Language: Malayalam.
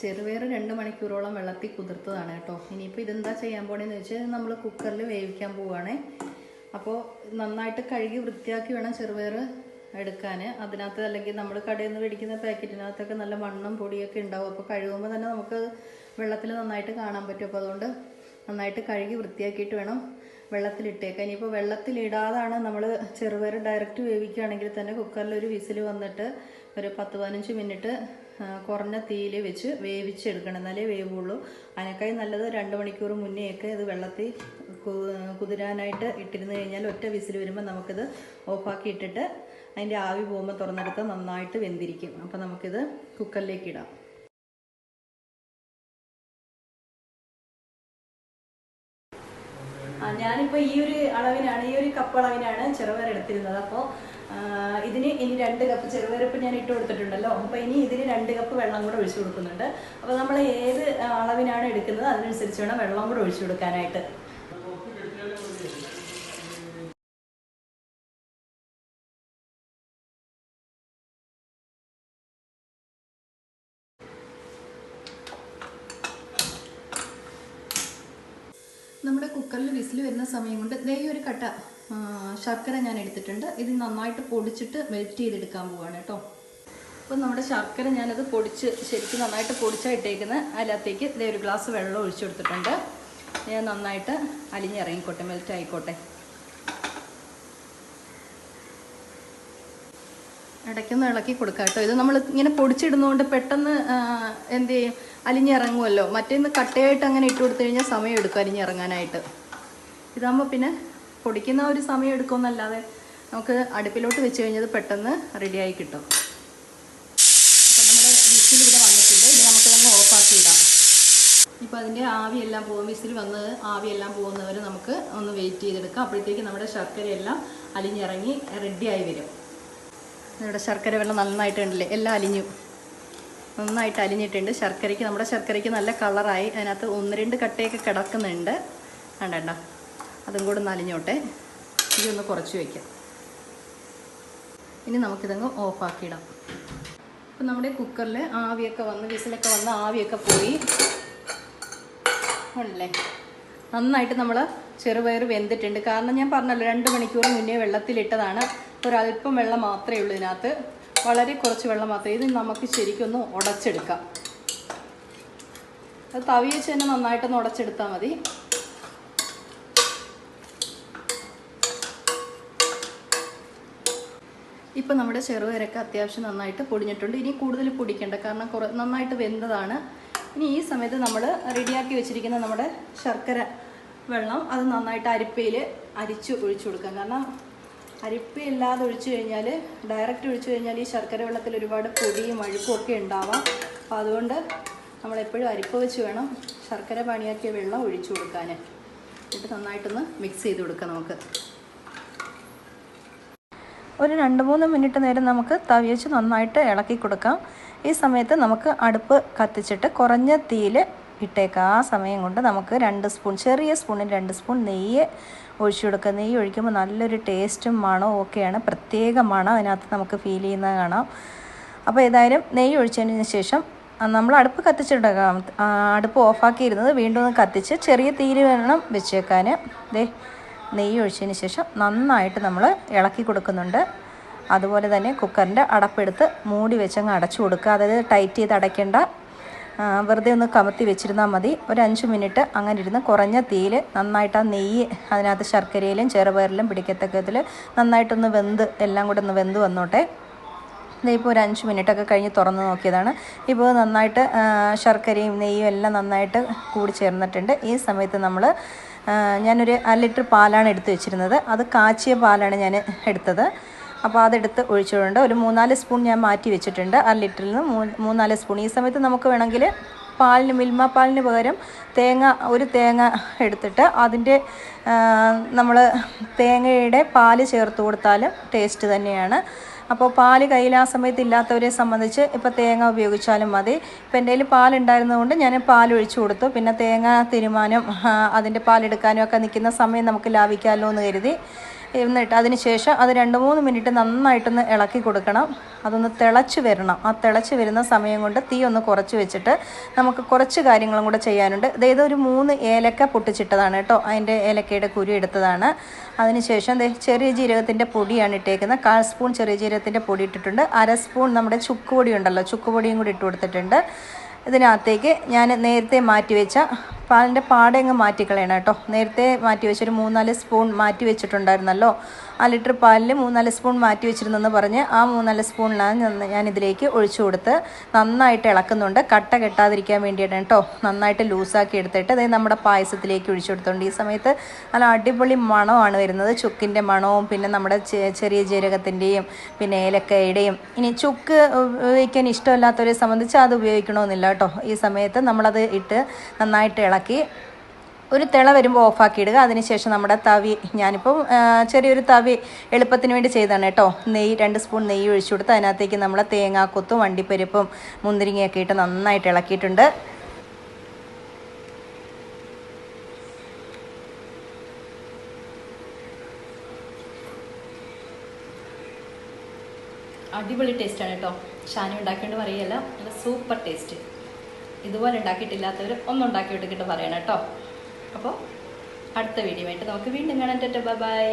ചെറുപയർ രണ്ട് മണിക്കൂറോളം വെള്ളത്തിൽ കുതിർത്തതാണ് കേട്ടോ. ഇനിയിപ്പോൾ ഇതെന്താ ചെയ്യാൻ പോണേന്ന് വെച്ചാൽ നമ്മൾ കുക്കറിൽ വേവിക്കാൻ പോവുകയാണേ അപ്പോൾ നന്നായിട്ട് കഴുകി വൃത്തിയാക്കി വേണം ചെറുപയർ എടുക്കാൻ അതിനകത്ത് അല്ലെങ്കിൽ നമ്മൾ കടയിൽ നിന്ന് മേടിക്കുന്ന പാക്കറ്റിനകത്തൊക്കെ നല്ല മണ്ണും പൊടിയൊക്കെ ഉണ്ടാവും. അപ്പോൾ കഴുകുമ്പോൾ തന്നെ നമുക്ക് വെള്ളത്തിൽ നന്നായിട്ട് കാണാൻ പറ്റും. അപ്പോൾ അതുകൊണ്ട് നന്നായിട്ട് കഴുകി വൃത്തിയാക്കിയിട്ട് വേണം വെള്ളത്തിലിട്ടേക്കാൻ. ഇനിയിപ്പോൾ വെള്ളത്തിലിടാതാണ് നമ്മൾ ചെറുപയർ ഡയറക്റ്റ് വേവിക്കുകയാണെങ്കിൽ തന്നെ കുക്കറിൽ ഒരു വിസിൽ വന്നിട്ട് ഒരു പത്ത് പതിനഞ്ച് മിനിറ്റ് കുറഞ്ഞ തീയിൽ വെച്ച് വേവിച്ചെടുക്കണം. എന്നാലേ വേവുള്ളൂ. അതിനേക്കായി നല്ലത് രണ്ട് മണിക്കൂർ മുന്നേയൊക്കെ ഇത് വെള്ളത്തിൽ കുതിരാനായിട്ട് ഇട്ടിരുന്നു കഴിഞ്ഞാൽ ഒറ്റ വിസിൽ വരുമ്പോൾ നമുക്കിത് ഓഫാക്കി ഇട്ടിട്ട് അതിന്റെ ആവി പോകുമ്പോൾ തുറന്നെടുത്ത് നന്നായിട്ട് വെന്തിരിക്കും. അപ്പോൾ നമുക്കിത് കുക്കറിലേക്ക് ഇടാം. ഞാനിപ്പോൾ ഈ ഒരു അളവിനാണ് ഈ ഒരു കപ്പ് അളവിനാണ് ചെറുപയർ എടുത്തിരുന്നത്. അപ്പോൾ ഇതിന് ഇനി രണ്ട് കപ്പ് ചെറുപയർ ഞാൻ ഇട്ട് കൊടുത്തിട്ടുണ്ടല്ലോ. അപ്പോൾ ഇനി ഇതിന് രണ്ട് കപ്പ് വെള്ളം കൂടെ ഒഴിച്ചു കൊടുക്കുന്നുണ്ട്. അപ്പോൾ നമ്മൾ ഏത് അളവിനാണ് എടുക്കുന്നത്? അതിനനുസരിച്ച് വേണം വെള്ളം കൂടെ ഒഴിച്ചു കൊടുക്കാനായിട്ട്. നമ്മുടെ കുക്കറിൽ വിസിൽ വരുന്ന സമയം കൊണ്ട് ദേ ഒരു കട്ട. ശർക്കര ഞാൻ എടുത്തിട്ടുണ്ട്. ഇത് നന്നായിട്ട് പൊടിച്ചിട്ട് മെൽറ്റ് ചെയ്തെടുക്കാൻ പോവാണ് കേട്ടോ. അപ്പം നമ്മുടെ ശർക്കര ഞാനത് പൊടിച്ച് ശരിക്കും നന്നായിട്ട് പൊടിച്ചാണ് ഇട്ടേക്കുന്നത് അതിനകത്തേക്ക് ഇതേ ഒരു ഗ്ലാസ് വെള്ളം ഒഴിച്ചു കൊടുത്തിട്ടുണ്ട്. ഞാൻ നന്നായിട്ട് അലിഞ്ഞിറങ്ങിക്കോട്ടെ മെൽറ്റ് ആയിക്കോട്ടെ. ഇടയ്ക്കൊന്ന് ഇളക്കി കൊടുക്കാം കേട്ടോ. ഇത് നമ്മൾ ഇങ്ങനെ പൊടിച്ചിടുന്നതുകൊണ്ട് പെട്ടെന്ന് എന്ത് ചെയ്യും? അലിഞ്ഞിറങ്ങുമല്ലോ മറ്റേന്ന് കട്ടയായിട്ട് അങ്ങനെ ഇട്ട് കൊടുത്തു കഴിഞ്ഞാൽ സമയം എടുക്കും അലിഞ്ഞിറങ്ങാനായിട്ട്. ഇതാകുമ്പോൾ പിന്നെ പൊടിക്കുന്ന ഒരു സമയം എടുക്കുമെന്നല്ലാതെ നമുക്ക് അടുപ്പിലോട്ട് വെച്ച് കഴിഞ്ഞത് പെട്ടെന്ന് റെഡിയായി കിട്ടും. അപ്പം നമ്മുടെ വിസിൽ ഇവിടെ വന്നിട്ടുണ്ട്. ഇനി തന്നെ ഓഫാക്കി ഇടാം. ഇപ്പോൾ അതിന്റെ ആവിയെല്ലാം പോകും. വിസിൽ വന്ന് ആവിയെല്ലാം പോകുന്നവരെ നമുക്ക് ഒന്ന് വെയിറ്റ് ചെയ്തെടുക്കാം. അപ്പോഴത്തേക്ക് നമ്മുടെ ശർക്കരയെല്ലാം അലിഞ്ഞിറങ്ങി റെഡിയായി വരും. ഇവിടെ ശർക്കര വെള്ളം നന്നായിട്ടുണ്ടല്ലേ എല്ലാം അലിഞ്ഞു. നന്നായിട്ട് അലിഞ്ഞിട്ടുണ്ട്. ശർക്കരയ്ക്ക് നമ്മുടെ ശർക്കരയ്ക്ക് നല്ല കളറായി അതിനകത്ത് ഒന്ന് രണ്ട് കട്ടയൊക്കെ കിടക്കുന്നുണ്ട്. വേണ്ട അതും കൂടെ നലിഞ്ഞോട്ടെ ഇതൊന്ന് കുറച്ച് വയ്ക്കാം ഇനി നമുക്കിതങ്ങ് ഓഫാക്കിയിടാം അപ്പം നമ്മുടെ കുക്കറിൽ ആവിയൊക്കെ വന്ന് വിസിലൊക്കെ വന്ന് ആവിയൊക്കെ പോയി. ഉണ്ടല്ലേ നന്നായിട്ട് നമ്മൾ ചെറുപയർ വെന്തിട്ടുണ്ട്. കാരണം ഞാൻ പറഞ്ഞല്ലോ രണ്ട് മണിക്കൂർ മുന്നേ വെള്ളത്തിലിട്ടതാണ്. ഒരല്പം വെള്ളം മാത്രമേ ഉള്ളൂ ഇതിനകത്ത്. വളരെ കുറച്ച് വെള്ളം മാത്രമേ ഇത് നമുക്ക് ശരിക്കൊന്ന് ഉടച്ചെടുക്കാം. അത് തവി വെച്ച് തന്നെ നന്നായിട്ടൊന്ന് ഉടച്ചെടുത്താൽ മതി. ഇപ്പം നമ്മുടെ ചെറുപയറൊക്കെ അത്യാവശ്യം നന്നായിട്ട് പൊടിഞ്ഞിട്ടുണ്ട്. ഇനി കൂടുതൽ പൊടിക്കേണ്ട. കാരണം കുറ നന്നായിട്ട് വെന്തതാണ്. ഇനി ഈ സമയത്ത് നമ്മൾ റെഡിയാക്കി വെച്ചിരിക്കുന്ന നമ്മുടെ ശർക്കര വെള്ളം അത് നന്നായിട്ട് അരിപ്പയിൽ അരിച്ച് ഒഴിച്ചു കൊടുക്കാം. കാരണം അരിപ്പയില്ലാതെ ഒഴിച്ചു കഴിഞ്ഞാൽ ഡയറക്റ്റ് ഒഴിച്ചു കഴിഞ്ഞാൽ ഈ ശർക്കര വെള്ളത്തിൽ ഒരുപാട് പൊടിയും അഴുക്കും ഒക്കെ ഉണ്ടാവാം. അപ്പോൾ അതുകൊണ്ട് നമ്മളെപ്പോഴും അരിപ്പ വെച്ച് വേണം ശർക്കര പാനിയാക്കിയ വെള്ളം ഒഴിച്ചു കൊടുക്കാൻ എന്നിട്ട് നന്നായിട്ടൊന്ന് മിക്സ് ചെയ്ത് കൊടുക്കാം നമുക്ക്. ഒരു രണ്ട് മൂന്ന് മിനിറ്റ് നേരം നമുക്ക് തവി വെച്ച് നന്നായിട്ട് ഇളക്കി കൊടുക്കാം. ഈ സമയത്ത് നമുക്ക് അടുപ്പ് കത്തിച്ചിട്ട് കുറഞ്ഞ തീയിൽ ഇട്ടേക്കുക ആ സമയം കൊണ്ട് നമുക്ക് രണ്ട് സ്പൂൺ ചെറിയ സ്പൂണിൽ രണ്ട് സ്പൂൺ നെയ്യ് ഒഴിച്ചു കൊടുക്കുക നെയ്യ് ഒഴിക്കുമ്പോൾ നല്ലൊരു ടേസ്റ്റും മണവും ഒക്കെയാണ് പ്രത്യേക മണം അതിനകത്ത് നമുക്ക് ഫീൽ ചെയ്യുന്നത് കാണാം. അപ്പോൾ ഏതായാലും നെയ്യ് ഒഴിച്ചതിന് ശേഷം നമ്മൾ അടുപ്പ് കത്തിച്ചിട്ടേക്കാം ആ, അടുപ്പ് ഓഫാക്കിയിരുന്നത് വീണ്ടും ഒന്ന് കത്തിച്ച് ചെറിയ തീര് വേണം വെച്ചേക്കാൻ. ദേ നെയ്യ് ഒഴിച്ചതിന് ശേഷം നന്നായിട്ട് നമ്മൾ ഇളക്കി കൊടുക്കുന്നുണ്ട്. അതുപോലെ തന്നെ കുക്കറിന്റെ അടപ്പെടുത്ത് മൂടി വെച്ചങ്ങ് അടച്ചു കൊടുക്കുക. അതായത് ടൈറ്റ് ചെയ്ത് അടയ്ക്കേണ്ട. വെറുതെ ഒന്ന് കമത്തി വെച്ചിരുന്നാൽ മതി. ഒരു അഞ്ച് മിനിറ്റ് അങ്ങനെ ഇരുന്ന് കുറഞ്ഞ തീയിൽ നന്നായിട്ട് ആ നെയ്യ് അതിനകത്ത് ശർക്കരയിലും ചെറുപയറിലും പിടിക്കത്തക്കത്തിൽ നന്നായിട്ടൊന്ന് വെന്ത് എല്ലാം കൂടെ ഒന്ന് വെന്ത് വന്നോട്ടെ. ഇതിപ്പോൾ ഒരു അഞ്ച് മിനിറ്റൊക്കെ കഴിഞ്ഞ് തുറന്ന് നോക്കിയതാണ്. ഇപ്പോൾ നന്നായിട്ട് ശർക്കരയും നെയ്യും എല്ലാം നന്നായിട്ട് കൂടി ചേർന്നിട്ടുണ്ട്. ഈ സമയത്ത് നമ്മൾ ഞാനൊരു അര ലിറ്റർ പാലാണ് എടുത്ത് വെച്ചിരുന്നത്. അത് കാച്ചിയ പാലാണ് ഞാൻ എടുത്തത്. അപ്പോൾ അതെടുത്ത് ഒഴിച്ചിട്ടുണ്ട്. ഒരു മൂന്നാൽ സ്പൂൺ ഞാൻ മാറ്റി വെച്ചിട്ടുണ്ട് അര ലിറ്ററിൽ നിന്ന് മൂന്നാൽ സ്പൂൺ. ഈ സമയത്ത് നമുക്ക് വേണമെങ്കിൽ പാലിന് മിൽമ പാലിന് പകരം തേങ്ങ ഒരു തേങ്ങ എടുത്തിട്ട് അതിന്റെ നമ്മൾ തേങ്ങയുടെ പാൽ ചേർത്ത് കൊടുത്താലും ടേസ്റ്റ് തന്നെയാണ്. അപ്പോൾ പാൽ കയ്യിൽ ആ സമയത്ത് ഇല്ലാത്തവരെ സംബന്ധിച്ച് ഇപ്പോൾ തേങ്ങ ഉപയോഗിച്ചാലും മതി. ഇപ്പം എന്റെ കയ്യിൽ പാലുണ്ടായിരുന്നതുകൊണ്ട് ഞാൻ പാൽ ഒഴിച്ചു കൊടുത്തു. പിന്നെ തേങ്ങ തീരുമാനം അതിന്റെ പാലെടുക്കാനും ഒക്കെ നിൽക്കുന്ന സമയം നമുക്ക് ലാഭിക്കാമല്ലോ എന്ന് കരുതി. എന്നിട്ട് അതിന് ശേഷം അത് രണ്ട് മൂന്ന് മിനിറ്റ് നന്നായിട്ടൊന്ന് ഇളക്കി കൊടുക്കണം. അതൊന്ന് തിളച്ച് വരണം. ആ തിളച്ച് വരുന്ന സമയം കൊണ്ട് തീ ഒന്ന് കുറച്ച് വെച്ചിട്ട് നമുക്ക് കുറച്ച് കാര്യങ്ങളും കൂടെ ചെയ്യാനുണ്ട്. അതായത് ഒരു മൂന്ന് ഏലക്ക പൊട്ടിച്ചിട്ടതാണ് കേട്ടോ. അതിന്റെ ഏലക്കയുടെ കുരു എടുത്തതാണ്. അതിനുശേഷം ചെറിയ ജീരകത്തിന്റെ പൊടിയാണ് ഇട്ടേക്കുന്നത്. കാൽ സ്പൂൺ ചെറിയ ജീരകത്തിന്റെ പൊടി ഇട്ടിട്ടുണ്ട്. അര സ്പൂൺ നമ്മുടെ ചുക്ക് പൊടി ഉണ്ടല്ലോ ചുക്ക് പൊടിയും കൂടി ഇട്ട് കൊടുത്തിട്ടുണ്ട്. ഇതിനകത്തേക്ക് ഞാൻ നേരത്തെ മാറ്റിവെച്ച പാലിന്റെ പാടയങ്ങ് മാറ്റിക്കളയണം കേട്ടോ. നേരത്തെ മാറ്റി വെച്ചൊരു മൂന്നാൽ സ്പൂൺ മാറ്റി വെച്ചിട്ടുണ്ടായിരുന്നല്ലോ ആ ലിറ്റർ പാലിൽ മൂന്നാൽ സ്പൂൺ മാറ്റി വെച്ചിരുന്നെന്ന് പറഞ്ഞ് ആ മൂന്നാൽ സ്പൂണിലാണ് ഇതിലേക്ക് ഒഴിച്ചു കൊടുത്ത് നന്നായിട്ട് ഇളക്കുന്നുണ്ട്. കട്ട കെട്ടാതിരിക്കാൻ വേണ്ടിയിട്ടാണ് കേട്ടോ നന്നായിട്ട് ലൂസാക്കി എടുത്തിട്ട് അതായത് നമ്മുടെ പായസത്തിലേക്ക് ഒഴിച്ചു കൊടുത്തുകൊണ്ട് ഈ സമയത്ത് നല്ല അടിപൊളി മണമാണ് വരുന്നത്. ചുക്കിന്റെ മണവും പിന്നെ നമ്മുടെ ചെറിയ ജീരകത്തിന്റെയും പിന്നെ ഏലക്കയുടെയും. ഇനി ചുക്ക് ഉപയോഗിക്കാൻ ഇഷ്ടമില്ലാത്തവരെ സംബന്ധിച്ച് അത് ഉപയോഗിക്കണമെന്നില്ല കേട്ടോ ഈ സമയത്ത് നമ്മളത് ഇട്ട് നന്നായിട്ട് ഇളക്കി ഒരു തിള വരുമ്പോൾ ഓഫാക്കി ഇടുക അതിനുശേഷം നമ്മുടെ തവി ഞാനിപ്പോൾ ചെറിയൊരു തവി എളുപ്പത്തിന് വേണ്ടി ചെയ്തതാണ് കേട്ടോ. നെയ്യ് രണ്ട് സ്പൂൺ നെയ്യ് ഒഴിച്ചു കൊടുത്ത് അതിനകത്തേക്ക് നമ്മൾ തേങ്ങാക്കൊത്തും വണ്ടിപ്പരിപ്പും മുന്തിരിങ്ങയൊക്കെ ഇട്ട് നന്നായിട്ട് ഇളക്കിയിട്ടുണ്ട്. അടിപൊളി ടേസ്റ്റാണ് കേട്ടോ. ഷാനി ഉണ്ടാക്കിയോണ്ട് പറയല്ല നല്ല സൂപ്പർ ടേസ്റ്റ് ഇതുപോലെ ഉണ്ടാക്കിയിട്ടില്ലാത്തവർ ഉണ്ടാക്കി വിട്ടിട്ട് പറയണം കേട്ടോ. അപ്പോൾ അടുത്ത വീഡിയോ ആയിട്ട് നമുക്ക് വീണ്ടും കാണാൻ പറ്റും ബൈ